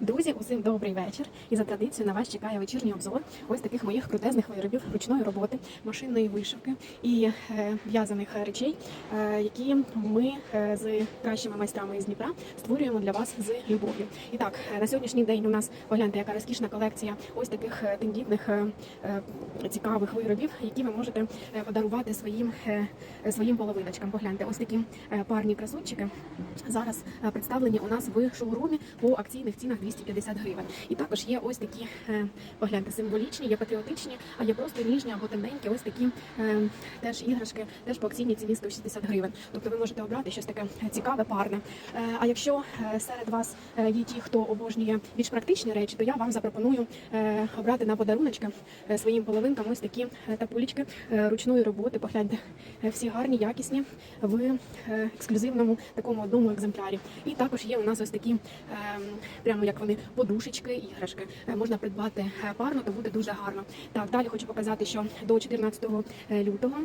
Друзі, усім добрий вечір. І за традицією на вас чекає вечірній обзор ось таких моїх крутезних виробів ручної роботи, машинної вишивки і е, в'язаних речей, е, які ми е, з кращими майстрами із Дніпра створюємо для вас з любов'ю. І так, на сьогоднішній день у нас погляньте, яка розкішна колекція ось таких тендітних цікавих виробів, які ви можете подарувати своїм своїм половиночкам. Погляньте, ось такі парні красунчики зараз представлені у нас в шоурумі по акційних цінах 250 гривень. І також є ось такі, е, погляньте, символічні, є патріотичні, а є просто ніжні або темненькі, ось такі е, теж іграшки, теж по акційній ціні 160 гривень. Тобто ви можете обрати щось таке цікаве, парне. Е, А якщо е, серед вас е, є ті, хто обожнює більш практичні речі, то я вам запропоную е, обрати на подаруночки е, своїм половинкам ось такі е, тапулечки е, ручної роботи. Погляньте, е, всі гарні, якісні в е, ексклюзивному такому одному екземплярі. І також є у нас ось такі, ем, прямо як вони, подушечки, іграшки. Е, Можна придбати е, парно, то буде дуже гарно. Так, далі хочу показати, що до 14 лютого.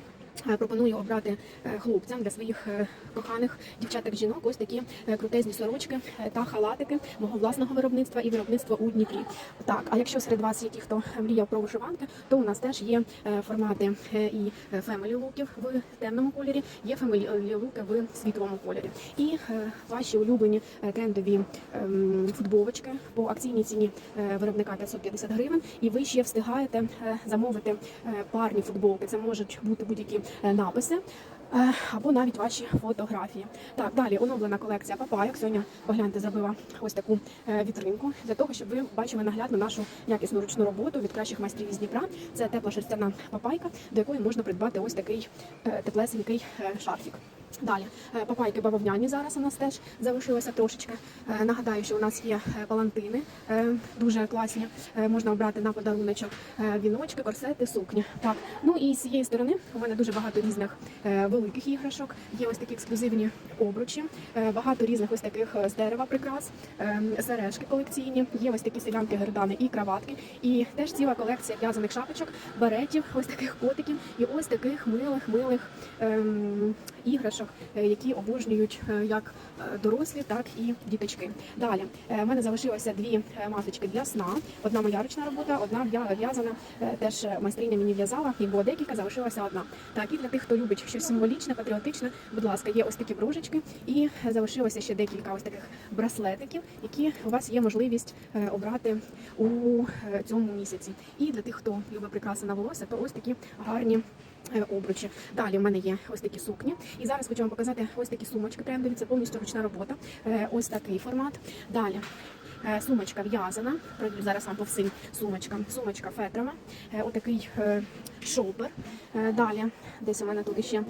Е, Пропоную обрати е, хлопцям для своїх е, коханих дівчаток жінок ось такі крутезні сорочки та халатики мого власного виробництва і виробництва у Дніпрі. Так, а якщо серед вас є ті, хто мріяв про вишиванки, то у нас теж є формати і фемелі луків в темному кольорі, є фемелі луки в світлому кольорі. І ваші улюблені трендові ем, футболочки по акційній ціні виробника 550 гривень. І ви ще встигаєте замовити парні футболки. Це можуть бути будь-які написи. е, Або навіть ваші фотографії. Так, далі оновлена колекція папайок. Сьогодні погляньте, зробила ось таку е, вітринку для того, щоб ви бачили наглядно нашу якісну ручну роботу від кращих майстрів із Дніпра. Це тепла шерстяна папайка, до якої можна придбати ось такий е, теплесенький е, шарфік. Далі е, папайки бавовняні зараз у нас теж залишилося трошечки. Е, Нагадаю, що у нас є е, палантини дуже класні. Можна обрати на подаруночок віночки, корсети, сукні. Так, ну і з цієї сторони у мене дуже багато різних великих іграшок. Є ось такі ексклюзивні обручі, багато різних ось таких з дерева прикрас, сережки колекційні. Є ось такі селянки, гердани і краватки. І теж ціла колекція в'язаних шапочок, беретів, ось таких котиків і ось таких милих, милих ем, іграшок, е, які обожнюють е, як е, дорослі, так і діточки. Далі в мене залишилося дві масочки для сна. Одна моя ручна робота, одна в'язана. Теж майстриня мені в'язала. Їх було декілька, залишилася одна. Так, і для тих, хто любить щось символічне, патріотичне, будь ласка, є ось такі бружечки, і залишилося ще декілька ось таких браслетиків, які у вас є можливість обрати у цьому місяці. І для тих, хто любить прикраси на волосся, то ось такі гарні. Е, Обручі. Далі в мене є ось такі сукні. І зараз хочу вам показати ось такі сумочки трендові. Це повністю ручна робота. Е, Ось такий формат. Далі е, сумочка в'язана. Пройду зараз вам по всім сумочкам. Сумочка фетрова. Отакий шопер. Далі десь у мене тут ще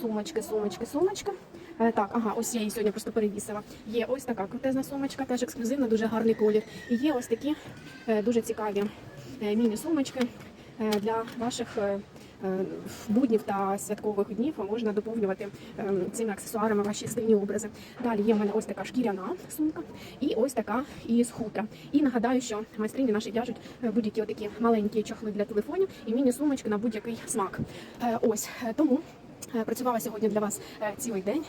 сумочки, сумочки, сумочка. Так, ага, ось я її сьогодні просто перевісила. Є ось така крутезна сумочка, теж ексклюзивна, дуже гарний колір. І є ось такі дуже цікаві міні-сумочки для ваших буднів та святкових днів. Можна доповнювати е, цими аксесуарами ваші стильні образи. Далі є в мене ось така шкіряна сумка і ось така із хутра. І нагадаю, що майстрині наші в'яжуть е, будь-які отакі маленькі чохли для телефонів і міні-сумочки на будь-який смак. Е, Ось е, тому. Е, Працювала сьогодні для вас е, цілий день.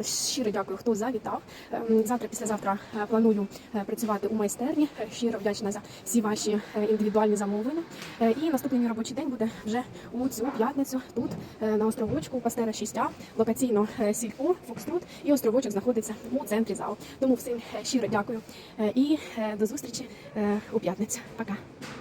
Е, Щиро дякую, хто завітав. Ем, Завтра, післязавтра планую працювати у майстерні. Щиро вдячна за всі ваші індивідуальні замовлення. І наступний мій робочий день буде вже у цю п'ятницю тут на островочку Пастера 6А, локаційно сільпо, Фокструт. І островочок знаходиться у центрі залу. Тому всім щиро дякую і до зустрічі у п'ятницю. Пока.